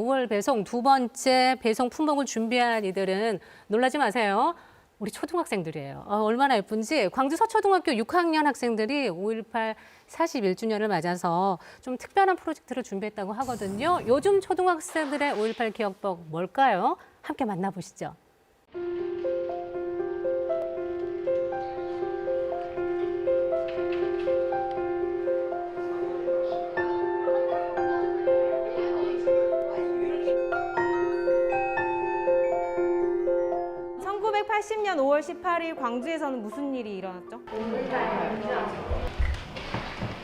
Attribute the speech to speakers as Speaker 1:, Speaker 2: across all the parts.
Speaker 1: 5월 배송 두 번째 배송 품목을 준비한 이들은 놀라지 마세요. 우리 초등학생들이에요. 어, 얼마나 예쁜지 광주 서초등학교 6학년 학생들이 5.18 41주년을 맞아서 좀 특별한 프로젝트를 준비했다고 하거든요. 요즘 초등학생들의 5.18 기억법 뭘까요? 함께 만나보시죠.
Speaker 2: 1980년 5월 18일 광주에서는 무슨 일이 일어났죠?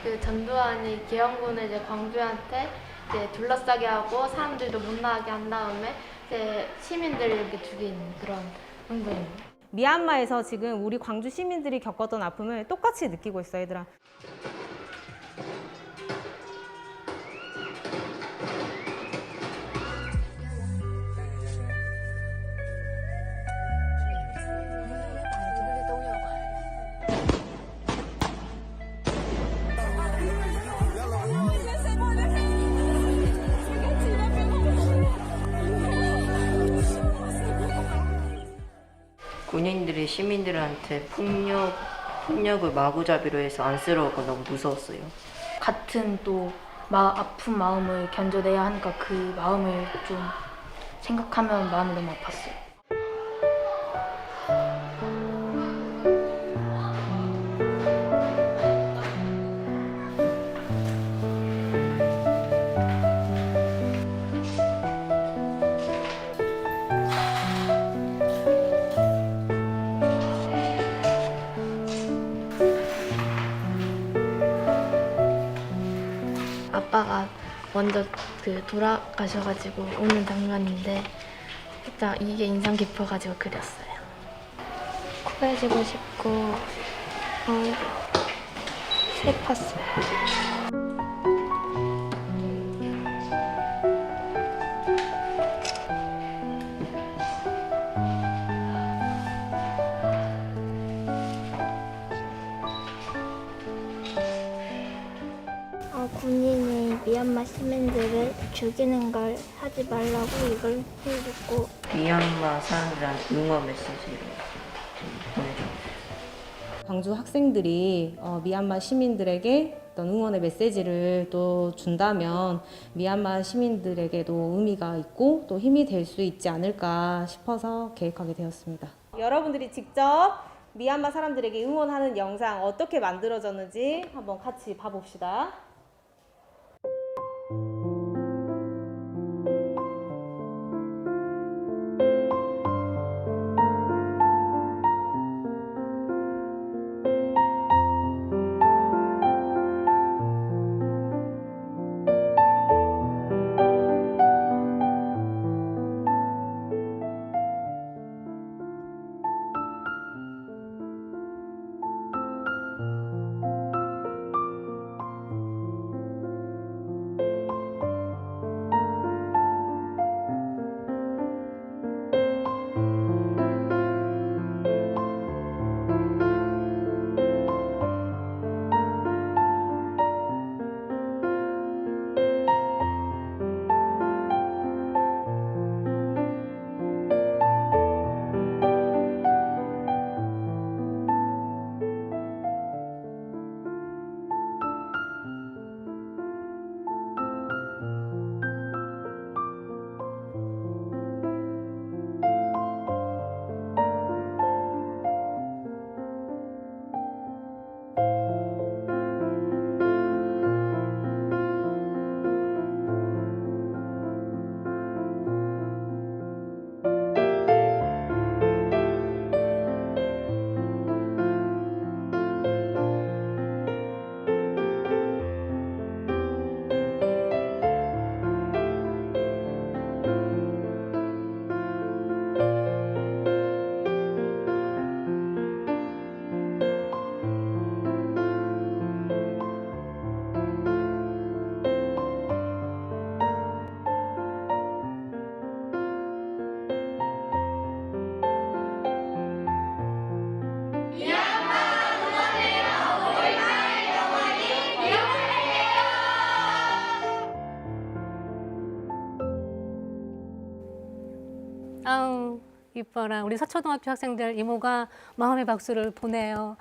Speaker 3: 그 전두환이 계엄군을 이제 광주한테 이제 둘러싸게 하고 사람들도 못 나가게 한 다음에 이제 시민들을 이렇게 죽인 그런 행동입니다.
Speaker 2: 미얀마에서 지금 우리 광주 시민들이 겪었던 아픔을 똑같이 느끼고 있어 얘들아.
Speaker 4: 시민들한테 폭력 폭력을 마구잡이로 해서 안쓰러워서 너무 무서웠어요.
Speaker 3: 같은 또 마, 아픈 마음을 견뎌내야 하니까 그 마음을 좀 생각하면 마음이 너무 아팠어요. 먼저 그 돌아가셔가지고 오는 장면인데 일단 이게 인상 깊어가지고 그렸어요. 코해지고 싶고 어, 슬펐어요.
Speaker 5: 시민들을 죽이는 걸 하지 말라고 이걸 해주고
Speaker 4: 미얀마 사람들한테 응원 메시지를 보내줘.
Speaker 2: 광주 학생들이 어, 미얀마 시민들에게 어떤 응원의 메시지를 또 준다면 미얀마 시민들에게도 의미가 있고 또 힘이 될 수 있지 않을까 싶어서 계획하게 되었습니다. 여러분들이 직접 미얀마 사람들에게 응원하는 영상 어떻게 만들어졌는지 한번 같이 봐봅시다.
Speaker 1: 아우 이뻐라 우리 서초등학교 학생들 이모가 마음의 박수를 보내요.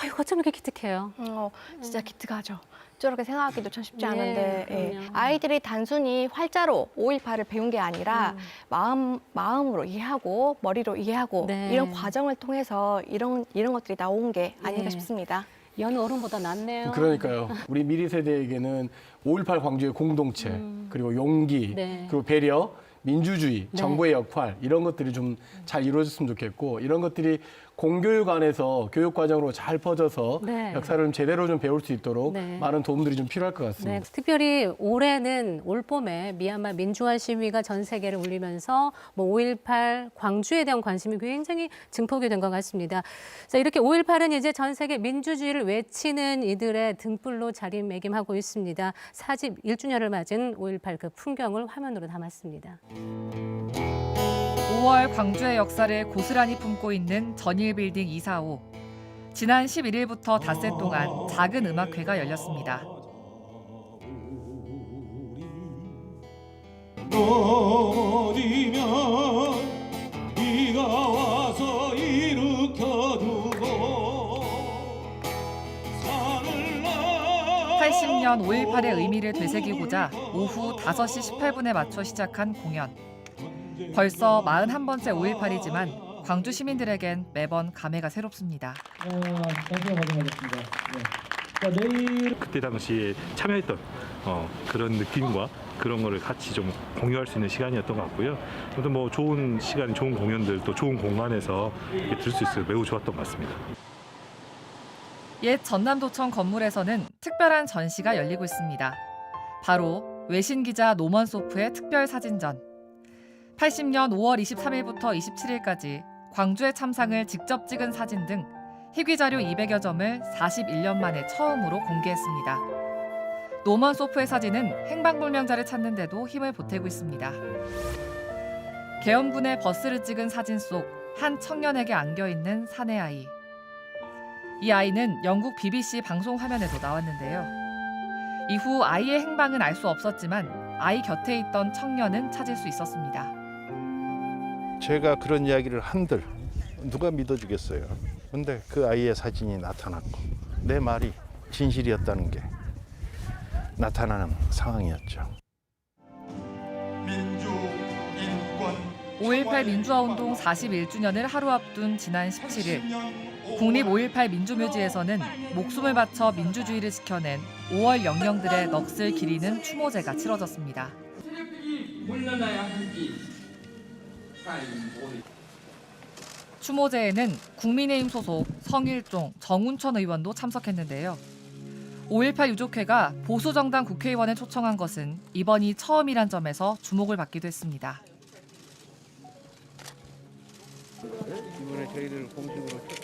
Speaker 1: 아유 어쩜 이렇게 기특해요.
Speaker 6: 어, 진짜 기특하죠. 저렇게 생각하기도 참 쉽지
Speaker 1: 네,
Speaker 6: 않은데 예.
Speaker 1: 그럼요.
Speaker 6: 아이들이 단순히 활자로 5.18을 배운 게 아니라
Speaker 1: 음.
Speaker 6: 마음 마음으로 이해하고 머리로 이해하고
Speaker 1: 네.
Speaker 6: 이런 과정을 통해서 이런 이런 것들이 나온 게 아닌가
Speaker 1: 네.
Speaker 6: 싶습니다.
Speaker 1: 연 어른보다 낫네요.
Speaker 7: 그러니까요. 우리 미리 세대에게는 5.18 광주의 공동체, 그리고 용기,
Speaker 1: 네.
Speaker 7: 그리고 배려, 민주주의,
Speaker 1: 네.
Speaker 7: 정부의 역할 이런 것들이 좀 잘 이루어졌으면 좋겠고 이런 것들이 공교육 안에서 교육 과정으로 잘 퍼져서
Speaker 1: 네.
Speaker 7: 역사를 좀 제대로 좀 배울 수 있도록
Speaker 1: 네.
Speaker 7: 많은 도움들이 좀 필요할 것 같습니다.
Speaker 1: 네, 특별히 올해는 올 봄에 미얀마 민주화 시위가 전 세계를 울리면서 뭐 5.18 광주에 대한 관심이 굉장히 증폭이 된 것 같습니다. 자, 이렇게 5.18은 이제 전 세계 민주주의를 외치는 이들의 등불로 자리매김하고 있습니다. 41주년을 맞은 5.18 그 풍경을 화면으로 담았습니다.
Speaker 8: 5월 광주의 역사를 고스란히 품고 있는 전일빌딩 245. 지난 11일부터 닷새 동안 작은 음악회가 열렸습니다.
Speaker 9: 넘어지면
Speaker 8: 2010년 5.18의 의미를 되새기고자 오후 5시 18분에 맞춰 시작한 공연. 벌써 41번째 5.18이지만 광주 시민들에겐 매번 감회가 새롭습니다. 아, 감사합니다. 네.
Speaker 10: 자, 내일 그때 당시에 참여했던 어, 그런 느낌과 그런 거를 같이 좀 공유할 수 있는 시간이었던 것 같고요. 아무튼 뭐 좋은 시간, 좋은 공연들 또 좋은 공간에서 들 수 있어서 매우 좋았던 것 같습니다.
Speaker 8: 옛 전남도청 건물에서는 특별한 전시가 열리고 있습니다. 바로 외신 기자 노먼 소프의 특별 사진전. 80년 5월 23일부터 27일까지 광주의 참상을 직접 찍은 사진 등 희귀 자료 200여 점을 41년 만에 처음으로 공개했습니다. 노먼 소프의 사진은 행방불명자를 찾는데도 힘을 보태고 있습니다. 계엄군의 버스를 찍은 사진 속 한 청년에게 안겨 있는 사내 아이. 이 아이는 영국 BBC 방송 화면에도 나왔는데요. 이후 아이의 행방은 알 수 없었지만 아이 곁에 있던 청년은 찾을 수 있었습니다.
Speaker 11: 제가 그런 이야기를 한들 누가 믿어주겠어요. 근데 그 아이의 사진이 나타났고 내 말이 진실이었다는 게 나타나는 상황이었죠.
Speaker 8: 5.18 민주화 운동 41주년을 하루 앞둔 지난 17일 국립 5.18 민주묘지에서는 목숨을 바쳐 민주주의를 지켜낸 5월 영령들의 넋을 기리는 추모제가 치러졌습니다. 추모제에는 국민의힘 소속 성일종, 정운천 의원도 참석했는데요. 5.18 유족회가 보수정당 국회의원을 초청한 것은 이번이 처음이란 점에서 주목을 받기도 했습니다.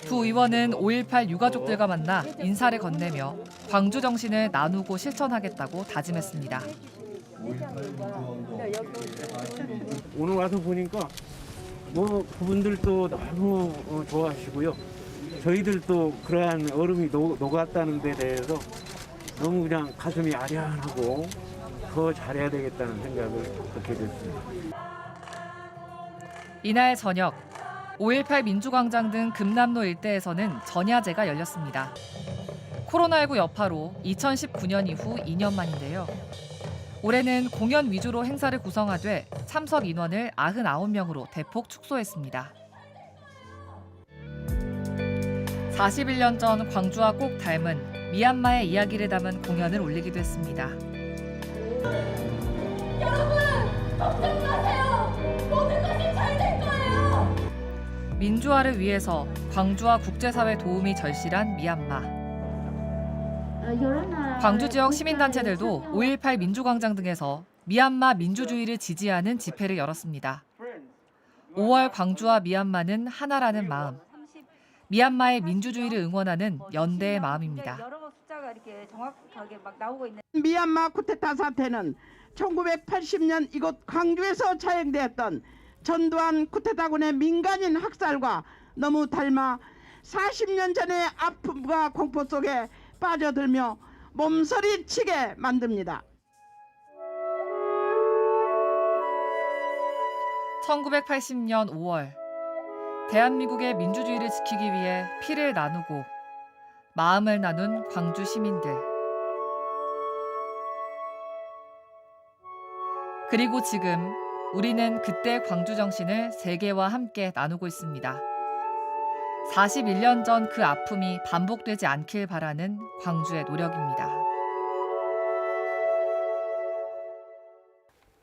Speaker 8: 두 의원은 5.18 유가족들과 만나 인사를 건네며 광주 정신을 나누고 실천하겠다고 다짐했습니다.
Speaker 12: 오늘 와서 보니까 뭐 그분들도 너무 어, 좋아하시고요. 저희들도 그러한 얼음이 녹, 녹았다는 데 대해서 너무 그냥 가슴이 아련하고 더 잘해야 되겠다는 생각을 갖게 됐습니다.
Speaker 8: 이날 저녁 5.18 민주광장 등 금남로 일대에서는 전야제가 열렸습니다. 코로나19 여파로 2019년 이후 2년 만인데요. 올해는 공연 위주로 행사를 구성하되 참석 인원을 99명으로 대폭 축소했습니다. 41년 전 광주와 꼭 닮은 미얀마의 이야기를 담은 공연을 올리기도 했습니다. 민주화를 위해서 광주와 국제사회 도움이 절실한 미얀마. 광주 지역 시민단체들도 5.18 민주광장 등에서 미얀마 민주주의를 지지하는 집회를 열었습니다. 5월 광주와 미얀마는 하나라는 마음. 미얀마의 민주주의를 응원하는 연대의 마음입니다.
Speaker 13: 미얀마 쿠데타 사태는 1980년 이곳 광주에서 자행되었던 전두환 쿠데타군의 민간인 학살과 너무 닮아 40년 전의 아픔과 공포 속에 빠져들며 몸서리치게 만듭니다.
Speaker 8: 1980년 5월 대한민국의 민주주의를 지키기 위해 피를 나누고 마음을 나눈 광주 시민들. 그리고 지금 우리는 그때 광주 정신을 세계와 함께 나누고 있습니다. 41년 전 그 아픔이 반복되지 않길 바라는 광주의 노력입니다.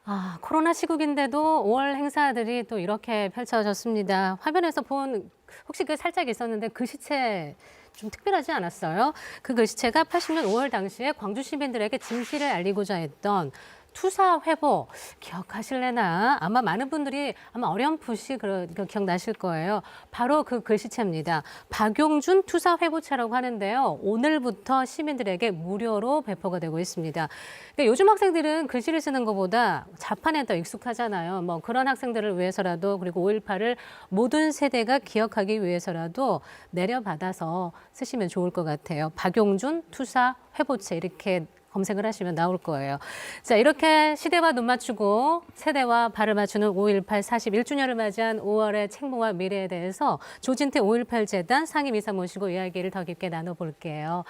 Speaker 1: 아, 코로나 시국인데도 5월 행사들이 또 이렇게 펼쳐졌습니다. 화면에서 본 혹시 그 살짝 있었는데 글씨체 좀 특별하지 않았어요? 그 글씨체가 80년 5월 당시에 광주 시민들에게 진실을 알리고자 했던 투사 회보 기억하실래나 아마 많은 분들이 아마 어렴풋이 그 기억나실 거예요. 바로 그 글씨체입니다. 박용준 투사 회보체라고 하는데요. 오늘부터 시민들에게 무료로 배포가 되고 있습니다. 근데 요즘 학생들은 글씨를 쓰는 것보다 자판에 더 익숙하잖아요. 뭐 그런 학생들을 위해서라도 그리고 5.18을 모든 세대가 기억하기 위해서라도 내려받아서 쓰시면 좋을 것 같아요. 박용준 투사 회보체 이렇게 검색을 하시면 나올 거예요. 자, 이렇게 시대와 눈 맞추고 세대와 발을 맞추는 5.18 41주년을 맞이한 5월의 책무와 미래에 대해서 조진태 5.18 재단 상임이사 모시고 이야기를 더 깊게 나눠볼게요.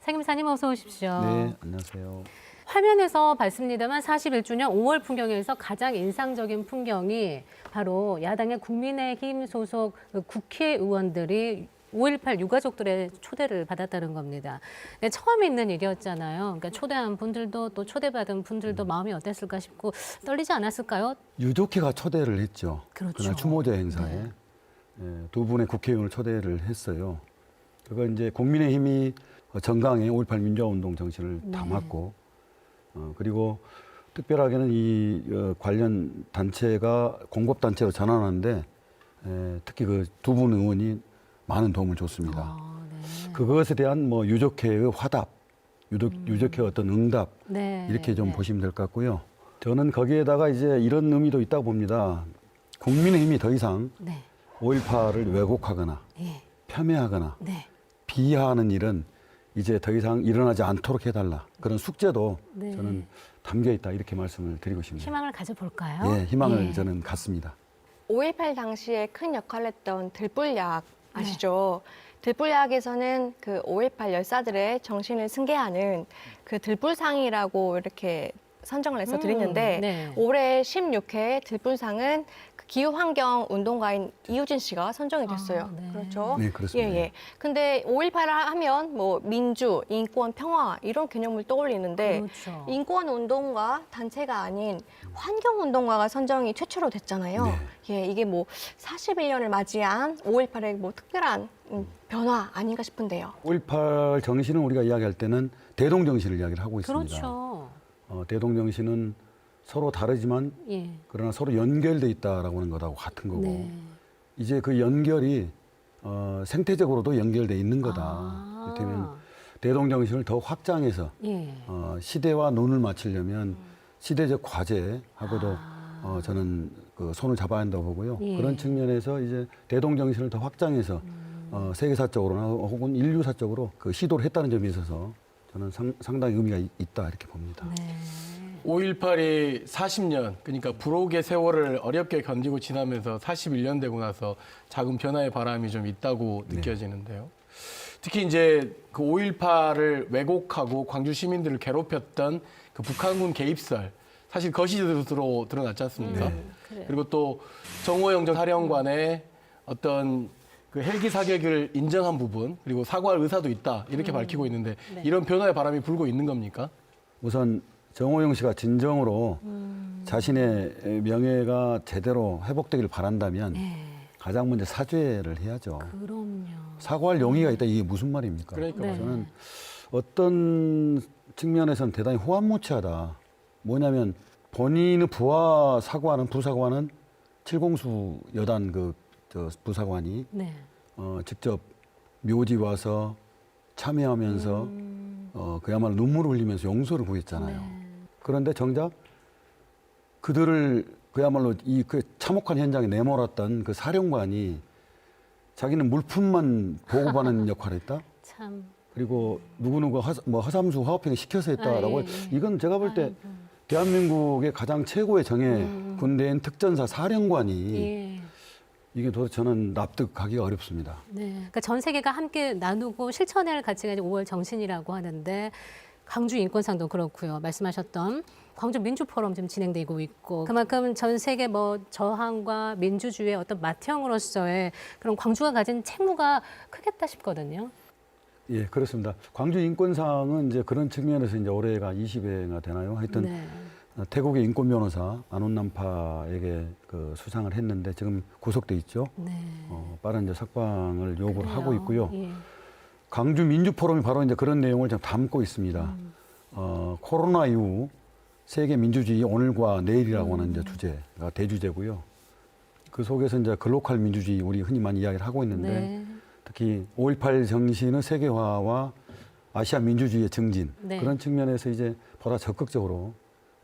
Speaker 1: 상임이사님 어서 오십시오.
Speaker 14: 네, 안녕하세요.
Speaker 1: 화면에서 봤습니다만 41주년 5월 풍경에서 가장 인상적인 풍경이 바로 야당의 국민의힘 소속 그 국회의원들이 5.18 유가족들의 초대를 받았다는 겁니다. 근데 처음 있는 일이었잖아요. 그러니까 초대한 분들도 또 초대받은 분들도 마음이 어땠을까 싶고 떨리지 않았을까요?
Speaker 14: 유족회가 초대를 했죠.
Speaker 1: 그렇죠.
Speaker 14: 날 추모제 행사에 예, 두 분의 국회의원을 초대를 했어요. 그거 이제 국민의힘이 정강의 5.18 민주화운동 정신을
Speaker 1: 네.
Speaker 14: 담았고, 어, 그리고 특별하게는 이 어, 관련 단체가 공급 단체로 전환하는데 에, 특히 그 두 분 의원이 많은 도움을 줬습니다.
Speaker 1: 아, 네.
Speaker 14: 그것에 대한 뭐 유족회의 화답, 유족, 유족회의 어떤 응답
Speaker 1: 음. 네.
Speaker 14: 이렇게 좀
Speaker 1: 네.
Speaker 14: 보시면 될 것 같고요. 저는 거기에다가 이제 이런 의미도 있다고 봅니다. 국민의힘이 더 이상
Speaker 1: 네.
Speaker 14: 5.18을 왜곡하거나
Speaker 1: 예.
Speaker 14: 폄훼하거나
Speaker 1: 네.
Speaker 14: 비하하는 일은 이제 더 이상 일어나지 않도록 해달라. 그런 숙제도
Speaker 1: 네.
Speaker 14: 저는 담겨 있다 이렇게 말씀을 드리고 싶네요.
Speaker 1: 희망을 가져볼까요?
Speaker 14: 예, 희망을
Speaker 1: 예.
Speaker 14: 저는 갖습니다.
Speaker 6: 5.18 당시에 큰 역할을 했던 들불약
Speaker 1: 네.
Speaker 6: 아시죠? 들불약에서는 그 5.18 열사들의 정신을 승계하는 그 들불상이라고 이렇게 선정을 해서
Speaker 1: 음,
Speaker 6: 드리는데
Speaker 1: 네.
Speaker 6: 올해 16회 들불상은 그 기후 환경 운동가인 이우진 씨가 선정이 됐어요.
Speaker 1: 아, 네.
Speaker 6: 그렇죠?
Speaker 14: 네, 그렇습니다.
Speaker 6: 예, 예. 근데 5.18을 하면 뭐 민주, 인권, 평화 이런 개념을 떠올리는데
Speaker 1: 그렇죠.
Speaker 6: 인권 운동가 단체가 아닌 환경 운동가가 선정이 최초로 됐잖아요.
Speaker 14: 네.
Speaker 6: 예, 이게 뭐 41년을 맞이한 5.18의 뭐 특별한 음, 변화 아닌가 싶은데요.
Speaker 14: 5.18 정신을 우리가 이야기할 때는 대동 정신을 이야기를 하고 있습니다.
Speaker 1: 그렇죠.
Speaker 14: 어, 대동 정신은 서로 다르지만
Speaker 1: 예.
Speaker 14: 그러나 서로 연결돼 있다라고 하는 것하고 같은 거고
Speaker 1: 네.
Speaker 14: 이제 그 연결이 어, 생태적으로도 연결돼 있는 거다.
Speaker 1: 아.
Speaker 14: 이를테면 대동 정신을 더 확장해서
Speaker 1: 예.
Speaker 14: 어, 시대와 눈을 맞추려면 시대적 과제하고도
Speaker 1: 아.
Speaker 14: 어, 저는 그 손을 잡아야 한다고 보고요.
Speaker 1: 예.
Speaker 14: 그런 측면에서 이제 대동 정신을 더 확장해서
Speaker 1: 음.
Speaker 14: 어, 세계사적으로나 혹은 인류사적으로 그 시도를 했다는 점에 있어서 저는 상, 상당히 의미가 있- 있다 이렇게 봅니다.
Speaker 1: 네.
Speaker 7: 5.18이 40년, 그러니까 불혹의 세월을 어렵게 견디고 지나면서 41년 되고 나서 작은 변화의 바람이 좀 있다고
Speaker 14: 네.
Speaker 7: 느껴지는데요. 특히 이제 그 5.18을 왜곡하고 광주 시민들을 괴롭혔던 그 북한군 개입설, 사실 거시적으로 드러났지 않습니까?
Speaker 14: 네.
Speaker 7: 그리고 또 정호영 전 사령관의 어떤 그 헬기 사격을 인정한 부분, 그리고 사과할 의사도 있다, 이렇게 밝히고 있는데
Speaker 1: 네.
Speaker 7: 이런 변화의 바람이 불고 있는 겁니까?
Speaker 14: 우선 정호영 씨가 진정으로
Speaker 1: 음.
Speaker 14: 자신의 명예가 제대로 회복되기를 바란다면
Speaker 1: 네.
Speaker 14: 가장 먼저 사죄를 해야죠.
Speaker 1: 그럼요.
Speaker 14: 사과할 용의가 있다 이게 무슨 말입니까?
Speaker 7: 그러니까
Speaker 1: 네.
Speaker 14: 저는 어떤 측면에서는 대단히 호환무치하다. 뭐냐면 본인의 부하 사관은 부사관은 칠공수 여단 그 저 부사관이
Speaker 1: 네.
Speaker 14: 어, 직접 묘지 와서 참여하면서
Speaker 1: 음.
Speaker 14: 어, 그야말로 눈물을 흘리면서 용서를 구했잖아요.
Speaker 1: 네.
Speaker 14: 그런데 정작 그들을 그야말로 이 그 참혹한 현장에 내몰았던 그 사령관이 자기는 물품만 보고받는 역할을 했다.
Speaker 1: 참.
Speaker 14: 그리고 누구누구 허, 뭐 허삼수 화학평 시켜서 했다라고
Speaker 1: 아, 예, 예.
Speaker 14: 이건 제가 볼때 대한민국의 가장 최고의 정예
Speaker 1: 음.
Speaker 14: 군대인 특전사 사령관이
Speaker 1: 예.
Speaker 14: 이게 도대체 저는 납득하기가 어렵습니다.
Speaker 1: 네. 그러니까 전 세계가 함께 나누고 실천해야 할 가치가 이제 5월 정신이라고 하는데 광주 인권상도 그렇고요. 말씀하셨던 광주 민주 포럼 지금 진행되고 있고 그만큼 전 세계 뭐 저항과 민주주의의 어떤 맏형으로서의 그런 광주가 가진 책무가 크겠다 싶거든요.
Speaker 14: 예, 그렇습니다. 광주 인권상은 이제 그런 측면에서 이제 올해가 20회가 되나요? 하여튼
Speaker 1: 네.
Speaker 14: 어, 태국의 인권 변호사 안온남파에게 그 수상을 했는데 지금 구속돼 있죠.
Speaker 1: 네.
Speaker 14: 어, 빠른 이제 석방을 요구를
Speaker 1: 그래요.
Speaker 14: 하고 있고요.
Speaker 1: 예.
Speaker 14: 광주 민주 포럼이 바로 이제 그런 내용을 좀 담고 있습니다.
Speaker 1: 음.
Speaker 14: 어, 코로나 이후 세계 민주주의 오늘과 내일이라고 하는
Speaker 1: 음.
Speaker 14: 이제 주제가 대주제고요. 그 속에서 이제 글로컬 민주주의 우리 흔히 많이 이야기를 하고 있는데
Speaker 1: 네.
Speaker 14: 특히 5.18 정신의 세계화와 아시아 민주주의의 증진
Speaker 1: 네.
Speaker 14: 그런 측면에서 이제 보다 적극적으로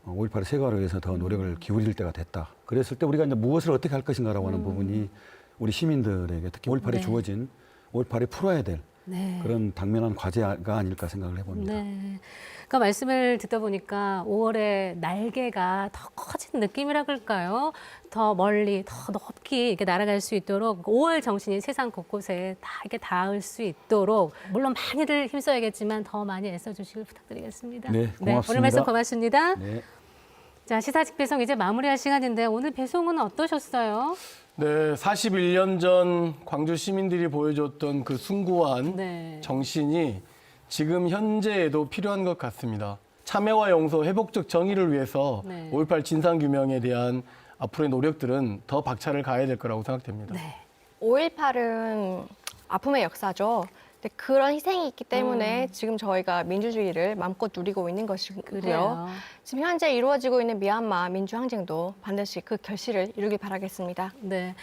Speaker 14: 5.18의 세계화를 위해서 더 노력을 기울일 때가 됐다. 그랬을 때 우리가 이제 무엇을 어떻게 할 것인가라고 하는 부분이 우리 시민들에게 특히 5.18에
Speaker 1: 음. 네.
Speaker 14: 주어진 5.18이 풀어야 될
Speaker 1: 네.
Speaker 14: 그런 당면한 과제가 아닐까 생각을 해봅니다.
Speaker 1: 네. 그 말씀을 듣다 보니까 5월의 날개가 더 커진 느낌이라 그럴까요? 더 멀리, 더 높이 이렇게 날아갈 수 있도록 5월 정신이 세상 곳곳에 다 이렇게 닿을 수 있도록 물론 많이들 힘써야겠지만 더 많이 애써주시길 부탁드리겠습니다.
Speaker 14: 네, 고맙습니다.
Speaker 1: 오늘 말씀 고맙습니다.
Speaker 14: 네.
Speaker 1: 자, 시사직 배송 이제 마무리할 시간인데 오늘 배송은 어떠셨어요?
Speaker 7: 네, 41년 전 광주 시민들이 보여줬던 그 숭고한
Speaker 1: 네.
Speaker 7: 정신이 지금 현재에도 필요한 것 같습니다. 참여와 용서, 회복적 정의를 위해서
Speaker 1: 네.
Speaker 7: 5.18 진상규명에 대한 앞으로의 노력들은 더 박차를 가해야 될 거라고 생각됩니다.
Speaker 1: 네.
Speaker 6: 5.18은 아픔의 역사죠. 근데 그런 희생이 있기 때문에 지금 저희가 민주주의를 마음껏 누리고 있는 것이고요.
Speaker 1: 그래요.
Speaker 6: 지금 현재 이루어지고 있는 미얀마 민주항쟁도 반드시 그 결실을 이루길 바라겠습니다.
Speaker 1: 네.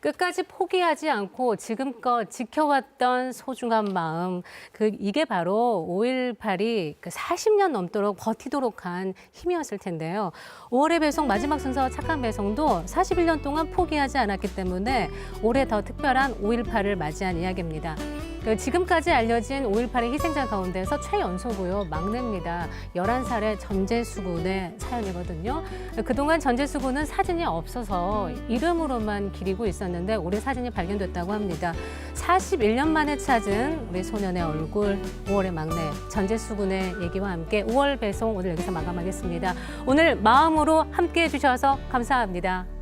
Speaker 1: 끝까지 포기하지 않고 지금껏 지켜왔던 소중한 마음, 그 이게 바로 5.18이 그 40년 넘도록 버티도록 한 힘이었을 텐데요. 5월의 배송 마지막 순서 착한 배송도 41년 동안 포기하지 않았기 때문에 올해 더 특별한 5.18을 맞이한 이야기입니다. 그 지금까지 알려진 5.18의 희생자 가운데서 최연소고요. 막내입니다. 11살의 전재수 군의 사연이거든요. 그동안 전재수 군은 사진이 없어서 이름으로만 기리고 있었는데 올해 사진이 발견됐다고 합니다. 41년 만에 찾은 우리 소년의 얼굴 5월의 막내 전재수 군의 얘기와 함께 5월 배송 오늘 여기서 마감하겠습니다. 오늘 마음으로 함께 해 주셔서 감사합니다.